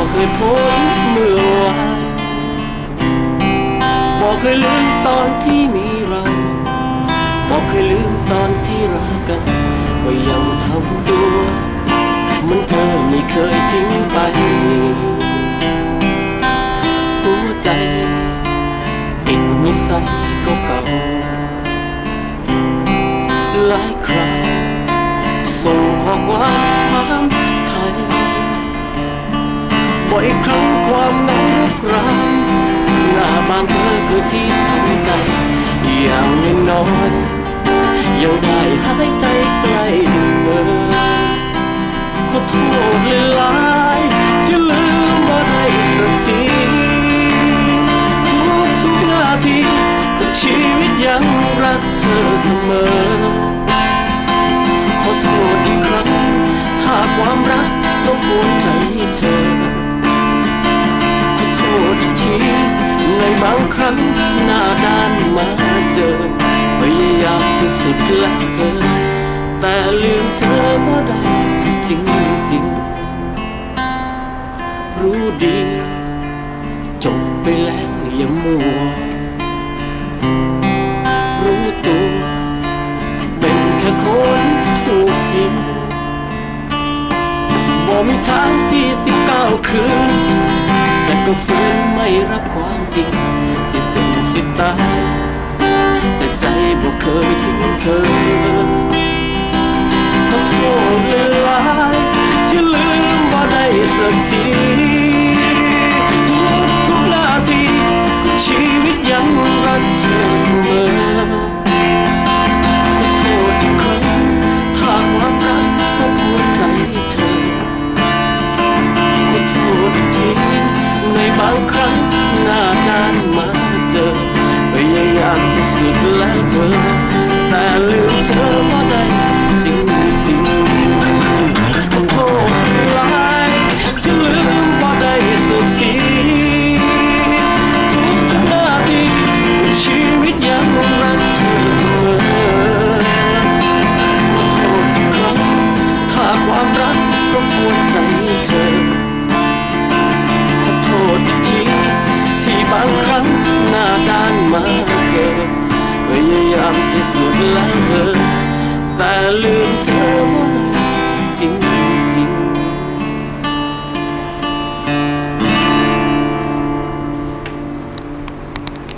บอกเคยพ้นเมื่อวานบอกเคยลืมตอนที่มีเราบอกเคยลืมตอนที่รักกัน ก็ยังทำตัวเหมันเธอไม่เคยทิ้งไปหัวใจติดนิสัยเก่าๆหลายครั้ง บ่อยครั้งความเหงาลุกรานหน้าบานเธอคือที่ทำใจอย่างน้อยยังได้หายใจใกล้เธอขอโทษหลายที่ลืมมาได้สักทีทุกทุกนาทีของชีวิตยังรักเธอเสมอ บางครั้งหน้าด้านมาเจอพยายามที่สุดและเธอ แต่ลืมเธอบ่ได้จริงๆรู้ดี จบไปแล้วอย่ามัว รู้ตัว เป็นแค่คนถูกทิ้งบ่มีทางสี่สิบเก้าคืน แต่ก็ฝืน รับความจริง สิเป็นสิตาย แต่ใจบ่เคยทิ้งเธอขอโทษเลยที่ลืมว่าได้สักที ธอพยายามที่สุดแล้วเธอแต่ลืมเธอ